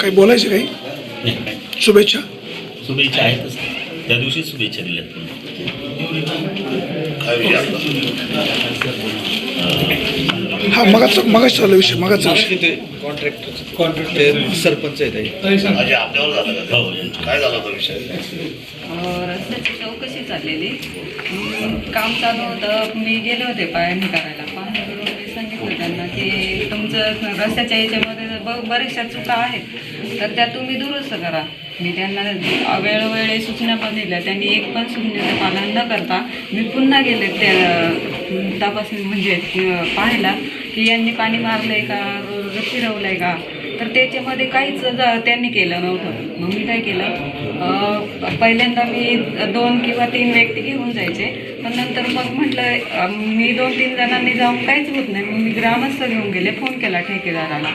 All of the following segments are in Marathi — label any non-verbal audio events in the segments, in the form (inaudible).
काही बोलायचं काही. शुभेच्छा. शुभेच्छा आहेतच त्या दिवशी शुभेच्छा दिल्यात हा मगाच मगाच चालू विषय मगाचा विषय. ते कॉन्ट्रॅक्टर कॉन्ट्रॅक्टर सरपंच आहेत आई. म्हणजे आपल्यावर झालं का? हो. काय झाला तो विषय? रस्त्याची चौकशी चाललेली. काम चालू होतं. मी गेले होते पाहणी करायला. पाहणी करून मी सांगितलं त्यांना की तुमचं रस्त्याच्या याच्यामध्ये ब बऱ्याचशा चुका आहेत. तर त्या तुम्ही दुरुस्त करा. मी त्यांना वेळोवेळी सूचना पण दिल्या. त्यांनी एक पण सूचनेचं पालन न करता मी पुन्हा गेले त्या तपासून तपासणी म्हणजे पाहिला पाहायला की यांनी पाणी मारलंय का फिरवलं फिरवलंय का? तर त्याच्यामध्ये काहीच ज- त्यांनी केलं नव्हतं. मग मी काय केलं? पहिल्यांदा मी दोन किंवा तीन व्यक्ती घेऊन जायचे. पण नंतर मग म्हटलं मी दोन तीन जणांनी जाऊन काहीच होत नाही. मग मी ग्रामस्थ घेऊन गेले फोन केला ठेकेदाराला.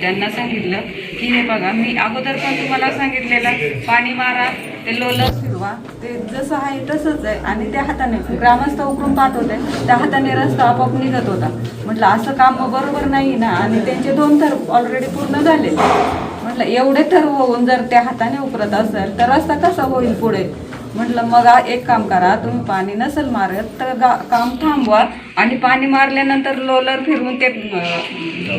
त्यांना सांगितलं की हे बघा मी अगोदर पण तुम्हाला सांगितलेलं पाणी मारा ते लोलर फिरवा ते जसं आहे तसंच आहे. आणि त्या हाताने ग्रामस्थ उकरून पाहत होते त्या हाताने रस्ता आपोआप निघत होता. म्हटलं असं काम बरोबर नाही ना. आणि त्यांचे दोन थर ऑलरेडी पूर्ण झाले. म्हटलं एवढे थर होऊन जर त्या हाताने उकरत असेल तर रस्ता कसा होईल पुढे? म्हटलं मग एक काम करा तुम्ही पाणी नसेल मारत तर गा काम थांबवा आणि पाणी मारल्यानंतर लोलर फिरवून ते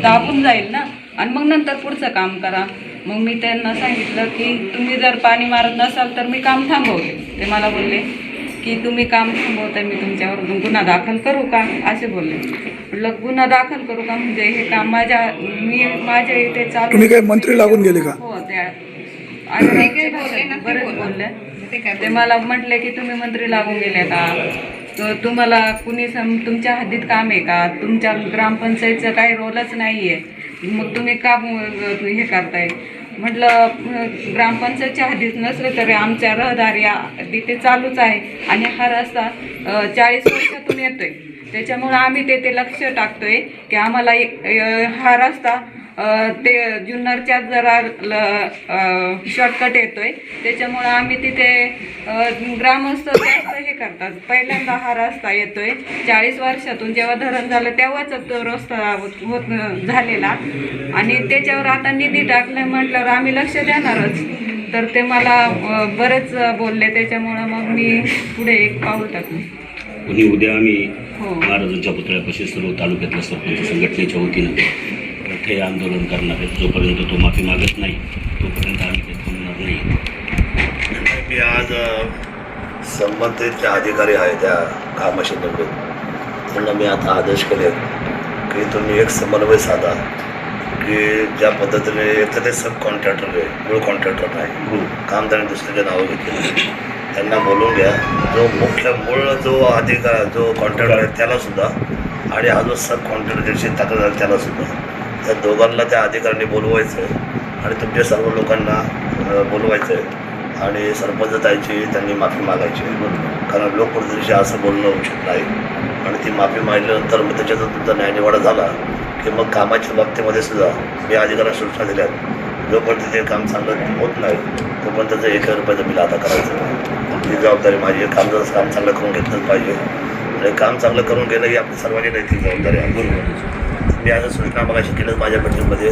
दाबून जाईल ना. आणि मग नंतर पुढचं काम करा. मग मी त्यांना सांगितलं की तुम्ही जर पाणी मारत नसाल तर मी काम थांबवते. ते मला बोलले की तुम्ही काम थांबवताय मी तुमच्यावर गुन्हा दाखल करू का? असे बोलले. म्हटलं गुन्हा दाखल करू का? म्हणजे हे काम माझ्या मी माझ्या इथे चालू तुम्ही काय मंत्री लागून गेले का? हो त्या आणि बरेच बोलले. ते मला म्हटले की तुम्ही मंत्री लागून गेले का? तर तुम्हाला कुणी सम तुमच्या हद्दीत काम आहे का? तुमच्या ग्रामपंचायतचं काही रोलच नाही आहे मग तुम्ही का हे करताय? म्हटलं ग्रामपंचायतच्या हद्दीत नसलं तरी आमच्या रहदारी तिथे चालूच आहे. आणि हा रस्ता चाळीस वर्षातून येतोय. त्याच्यामुळं आम्ही ते ते लक्ष टाकतोय की आम्हाला हा रस्ता ते जुन्नरच्या जरा शॉर्टकट येतोय. त्याच्यामुळं आम्ही तिथे ग्रामस्थ जास्त हे करतात. पहिल्यांदा हा रस्ता येतोय. चाळीस वर्षातून जेव्हा धरण झालं तेव्हाच तो रस्ता होत झालेला. आणि त्याच्यावर आता निधी टाकलं म्हटल्यावर आम्ही लक्ष देणारच. तर ते मला बरेच बोलले. त्याच्यामुळं मग मी पुढे एक पाऊल टाकलं कोणी उद्या आम्ही हो. महाराजांच्या पुतळ्यापाशी सर्व तालुक्यातल्या सरपंच संघटनेच्या वतीनं मोठे आंदोलन करणार आहे जोपर्यंत तो माफी मागत नाही तोपर्यंत आम्ही ते थांबणार नाही. मी आज संबंधित जे अधिकारी आहे त्या कामाशी निगडीत त्यांना मी आता आदेश केले की तुम्ही एक समन्वय साधा की ज्या पद्धतीने ते सब कॉन्ट्रॅक्टर आहे मूळ कॉन्ट्रॅक्टर नाही काम त्यांनी दुसऱ्याचे नावं घेतले त्यांना बोलून घ्या. जो मुख्य मूळ जो अधिकार जो कॉन्ट्रॅक्टर आहे त्याला सुद्धा आणि हा जो सब कॉन्ट्रॅक्टर ज्याची तक्रार आहे त्याला सुद्धा. त्या दोघांना त्या अधिकाऱ्यांनी बोलवायचं आहे आणि तुमच्या सर्व लोकांना बोलवायचं आहे आणि सरपंच ताईची त्यांनी माफी मागायची कारण लोकप्रतिनिधीशी असं बोलणं उचित नाही. आणि ती माफी मागल्यानंतर मग त्याच्यात तुमचा न्यायनिवाडा झाला की मग कामाच्या बाबतीमध्ये सुद्धा मी अधिकाऱ्यांना सूचना दिल्यात जोपर्यंत ते काम चांगलं होत नाही तोपर्यंत त्याचं एक रुपयाचं बिल आता करायचं ही जबाबदारी माझी काम जर काम चांगलं करून घेतलंच पाहिजे. आणि काम चांगलं करून घेणं ही आपली सर्वांची नैतिक जबाबदारी आहे. बरोबर मी आज सूचना मगाशी केलं माझ्या मीटिंगमध्ये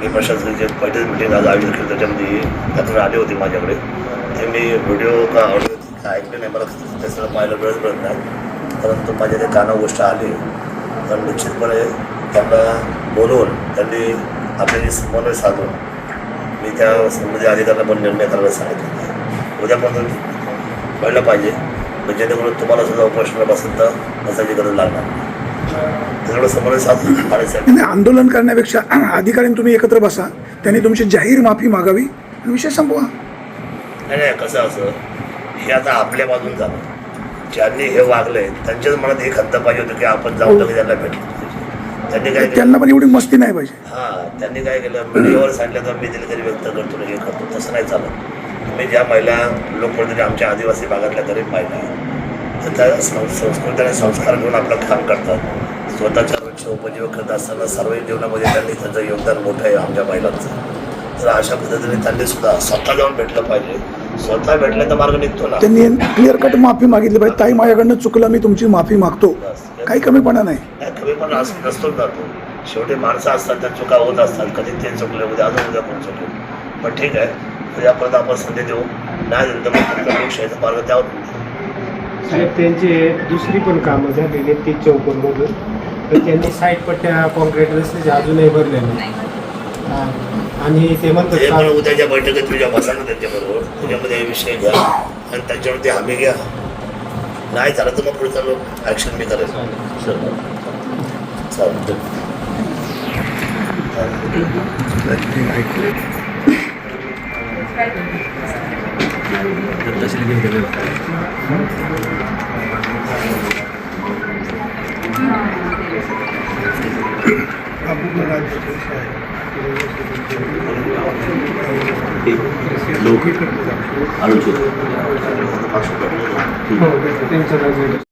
मी प्रशासनाची पहिलीच मिटिंग आज आयोजित केली त्याच्यामध्ये तक्रार आली होती माझ्याकडे. ते मी व्हिडिओ का ऑडिओ ऐकले नाही मला त्याचं पाहायला वेळच मिळत नाही. परंतु माझ्या ते काना गोष्ट आली. तर निश्चितपणे त्यांना बोलवून त्यांनी आपल्याशी समन्वय साधून मी त्या संबंधित अधिकाऱ्यांना पण निर्णय करायला सांगितले. उद्यापासून कळलं पाहिजे. म्हणजे जेणेकरून तुम्हाला सुद्धा उपोषणापासून तर बसायची गरज लागणार. समन्वय साधून नाही आंदोलन करण्यापेक्षा (clears throat) अधिकाऱ्यांनी तुम्ही एकत्र बसा. त्यांनी तुमची जाहीर माफी मागावी आणि विषय संपवा. नाही नाही कसं असं? हे आता आपल्या बाजून झालं. ज्यांनी हे वागले त्यांच्याच मनात एक खंत पाहिजे होतं की आपण जाऊन तर त्यांना भेटलं पाहिजे. त्यांनी काय केलं? त्यांना पण एवढी मस्ती नाही पाहिजे. हां त्यांनी काय केलं? मीडियावर सांगितलं तर मी दिलगिरी व्यक्त करतो हे करतो. तसं नाही चालत. मी ज्या महिला लोकप्रतिनिधी आमच्या आदिवासी भागातल्या गरीब महिला आहेत तर त्या संस्कृती आणि संस्कार घेऊन आपलं काम करतात स्वतःच्या रोजच्या उपजीवन करत असताना सार्वजनिक जीवनामध्ये त्यांनी त्यांचं योगदान मोठं आहे आमच्या महिलांचं तर अशा पद्धतीने त्यांनी सुद्धा स्वतः जाऊन भेटलं पाहिजे स्वतः भेटल्याचा मार्ग निघतो ना त्यांनी क्लिअर कट माफी मागितली पाहिजे ताई माझ्याकडनं चुकलं मी तुमची माफी मागतो काही कमीपणा नाही त्या कमी पण अस नसतो जातो शेवटी माणसं असतात त्या चुका होत असतात कधी ते चुकले उद्या अजून उद्या कोण चुकले पण ठीक आहे उद्यापर्यंत आपण संधी देऊ नाही दिलं तर मग लोकशाहीचा मार्ग त्यावर साहेब त्यांची दुसरी पण कामं झालेली आहेत तीस चौकोनमधून तर त्यांनी साईड पट्ट्या कॉन्क्रीट रस्त्याच्या अजूनही नाही हा. आणि ते म्हणतात ते पण सात- उद्याच्या बैठकीत तुझ्या बसा ना त्यांच्याबरोबर त्याच्यामध्ये हे विषय घ्या. आणि त्यांच्यावरती हमी घ्या. नाही झालं तर मग पुढचा लोक ॲक्शन मी करेल. चालेल. लोक आळूची हो, त्यांचं